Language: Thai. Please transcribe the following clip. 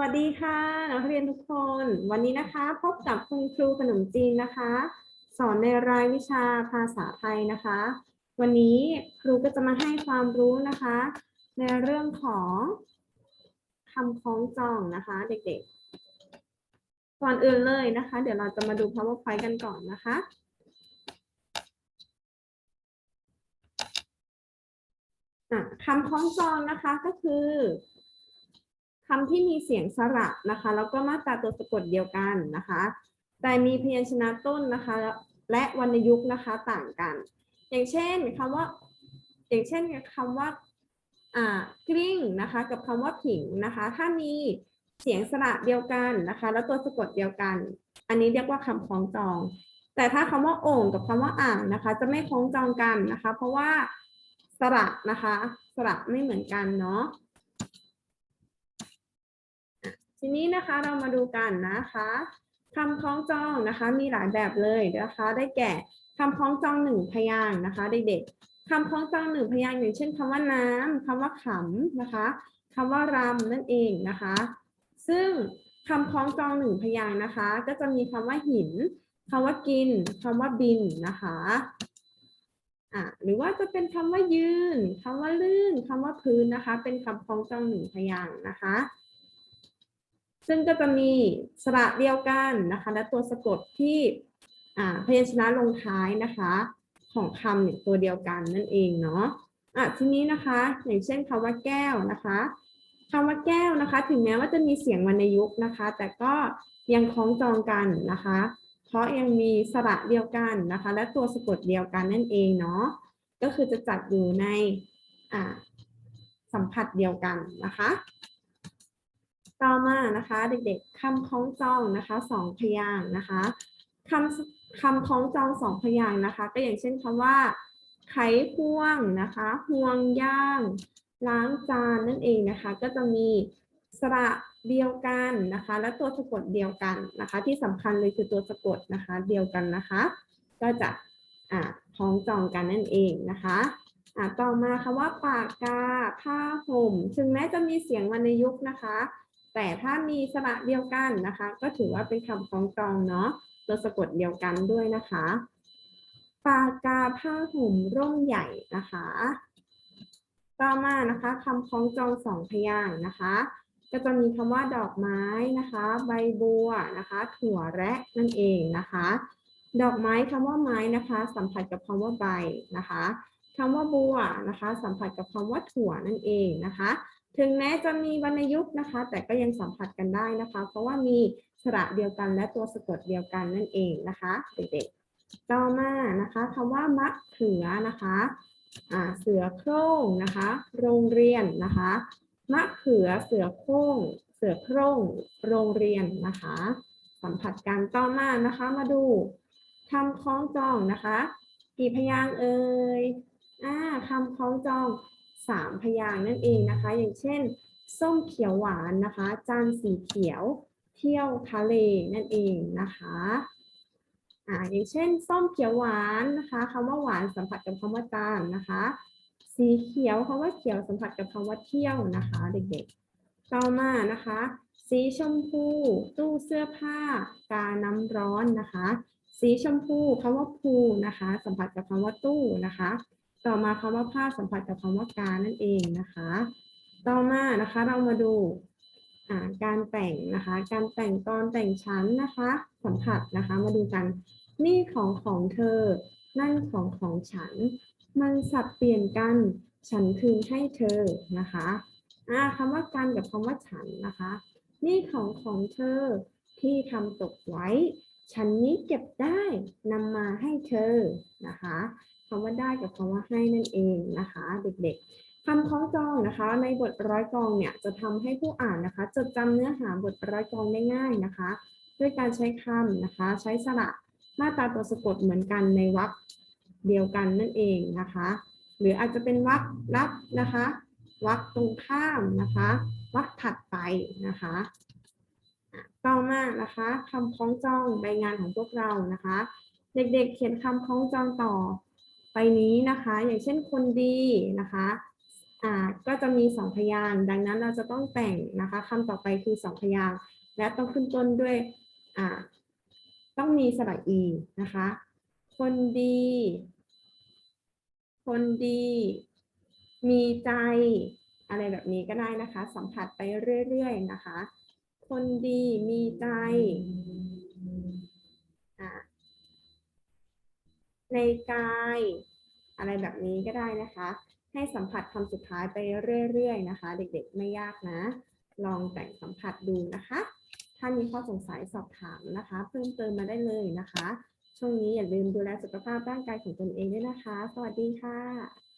วัสดีค่ะ นักเรียนทุกคน วันนี้นะคะ พบกับคุณครูขนมจีนนะคะ สอนในรายวิชาภาษาไทยนะคะ วันนี้ครูก็จะมาให้ความรู้นะคะ ในเรื่องของคำคล้องจองนะคะ เด็กๆ ก่อนอื่นเลยนะคะ เดี๋ยวเราจะมาดู powerpoint กันก่อนนะคะคำคล้องจองนะคะก็คือ คำที่มีเสียงสระนะคะ แล้วก็มาตราตัวสะกดเดียวกันนะคะ แต่มีพยัญชนะต้นนะคะ และวรรณยุกต์นะคะต่างกัน อย่างเช่นคำว่า อย่างเช่นคำว่า อ่ากลิ้งนะคะ กับคำว่าผิงนะคะ ถ้ามีเสียงสระเดียวกันนะคะ แล้วตัวสะกดเดียวกัน อันนี้เรียกว่าคำคล้องจอง แต่ถ้าคำว่าโอ่งกับคำว่าอ่างนะคะ จะไม่คล้องจองกันนะคะ เพราะว่าสระนะคะ สระไม่เหมือนกันเนาะอะ ทีนี้นะคะเรามาดูกันนะคะคำคล้องจองนะคะ มีหลายแบบเลยนะคะ ได้แก่คำคล้องจองหนึ่งพยางค์นะคะ เด็กๆคำคล้องจองหนึ่งพยางค์อย่างเช่นคำว่าน้ำคำว่าขำนะคะคำว่ารำนั่นเองนะคะ ซึ่งคำคล้องจองหนึ่งพยางค์นะคะ ก็จะมีคำว่าหินคำว่ากินคำว่าบินนะคะอะหรือว่าจะเป็นคำว่ายืนคำว่าลื่นคำว่าพื้นนะคะ เป็นคำคล้องจองหนึ่งพยางค์นะคะ ซึ่งก็จะมีสระเดียวกันนะคะ และตัวสะกดที่พยัญชนะลงท้ายนะคะ ของคำเนี่ยตัวเดียวกันนั่นเองเนาะอะทีนี้นะคะ อย่างเช่นคำว่าแก้วนะคะคำว่าแก้วนะคะ ถึงแม้ว่าจะมีเสียงวรรณยุกต์นะคะ แต่ก็ยังคล้องจองกันนะคะ เพราะยังมีสระเดียวกันนะคะ และตัวสะกดเดียวกันนั่นเองเนาะก็คือจะจัดอยู่ในสัมผัสเดียวกันนะคะ ต่อมานะคะ เด็กๆคำคล้องจองนะคะสองพยางค์นะคะคำคำคล้องจองสองพยางค์นะคะ ก็อย่างเช่นคำว่า ไขควงนะคะห่วงย่าง ล้างจานนั่นเองนะคะ ก็จะมีสระเดียวกันนะคะ และตัวสะกดเดียวกันนะคะ ที่สำคัญเลยคือตัวสะกดนะคะเดียวกันนะคะ ก็จะอ่าคล้องจองกันนั่นเองนะคะอ่าต่อมาคำว่าปากกาผ้าห่ม ถึงแม้จะมีเสียงวรรณยุกต์นะคะ แต่ถ้ามีสระเดียวกันนะคะ ก็ถือว่าเป็นคำคล้องจองเนาะตัวสะกดเดียวกันด้วยนะคะปากกาผ้าห่มร่มใหญ่นะคะ ต่อมานะคะคำคล้องจองสองพยางนะคะ ก็จะมีคำว่าดอกไม้นะคะ ใบบัวนะคะ ถั่วแระนั่นเองนะคะ ดอกไม้คำว่าไม้นะคะ สัมผัสกับคำว่าใบนะคะคำว่าบัวนะคะ สัมผัสกับคำว่าถั่วนั่นเองนะคะ ถึงแม้จะมีวรรณยุกต์นะคะ แต่ก็ยังสัมผัสกันได้นะคะ เพราะว่ามีสระเดียวกันและตัวสะกดเดียวกันนั่นเองนะคะเด็กๆต่อมานะคะคำว่ามะเขือนะคะเสือโคร่งนะคะ โรงเรียนนะคะมะเขือเสือโคร่งเสือโคร่งโรงเรียนนะคะ สัมผัสกันต่อมานะคะมาดูคำคล้องจองนะคะ กี่พยางเอ่ยอ่าคำคล้องจอง สามพยางค์นั่นเองนะคะ อย่างเช่น ส้มเขียวหวานนะคะ จานสีเขียว เที่ยวทะเลนั่นเองนะคะอ่าอย่างเช่น ส้มเขียวหวานนะคะคำว่าหวานสัมผัสกับคำว่าจานนะคะ สีเขียวคำว่าเขียวสัมผัสกับคำว่าเที่ยวนะคะ เด็กๆ ต่อมานะคะ สีชมพู ตู้เสื้อผ้า กาน้ำร้อนนะคะ สีชมพูคำว่าภูนะคะ สัมผัสกับคำว่าตู้นะคะ ต่อมาคำว่าผ้าสัมผัสกับคำว่าการนั่นเองนะคะ ต่อมานะคะเรามาดูการแต่งนะคะ การแต่งตอนแต่งชั้นนะคะ สัมผัสนะคะ มาดูกัน นี่ของของเธอ นั่นของของฉัน มันสับเปลี่ยนกัน ฉันคืนให้เธอนะคะอ่าคำว่ากันกับคำว่าฉันนะคะ นี่ของของเธอที่ทำตกไว้ ฉันนี้เก็บได้นำมาให้เธอนะคะ คำว่าได้กับคำว่าให้นั่นเองนะคะ เด็กๆคำคล้องจองนะคะ ในบทร้อยกองเนี่ยจะทำให้ผู้อ่านนะคะ จดจำเนื้อหาบทร้อยกองได้ง่ายนะคะ ด้วยการใช้คำนะคะ ใช้สระมาตราตัวสะกดเหมือนกันในวรรคเดียวกันนั่นเองนะคะ หรืออาจจะเป็นวรรครับนะคะวรรคตรงข้ามนะคะวรรคถัดไปนะคะอะต่อมานะคะคำคล้องจองใบงานของพวกเรานะคะ เด็กๆ เขียนคำคล้องจองต่อ ไปนี้นะคะ อย่างเช่นคนดีนะคะอ่าก็จะมีสองพยางดังนั้นเราจะต้องแต่งนะคะคำต่อไปคือสองพยางและต้องขึ้นต้นด้วยอ่าต้องมีสระอีนะคะ คนดี คนดี มีใจอะไรแบบนี้ก็ได้นะคะ สัมผัสไปเรื่อยๆนะคะ คนดีมีใจอ่า ในกาย อะไรแบบนี้ก็ได้นะคะ ให้สัมผัสคำสุดท้ายไปเรื่อยๆนะคะ เด็กๆไม่ยากนะ ลองแต่งสัมผัสดูนะคะ ถ้ามีข้อสงสัยสอบถามนะคะ เพิ่มเติมมาได้เลยนะคะ ช่วงนี้อย่าลืมดูแลสุขภาพร่างกายของตนเองด้วยนะคะ สวัสดีค่ะ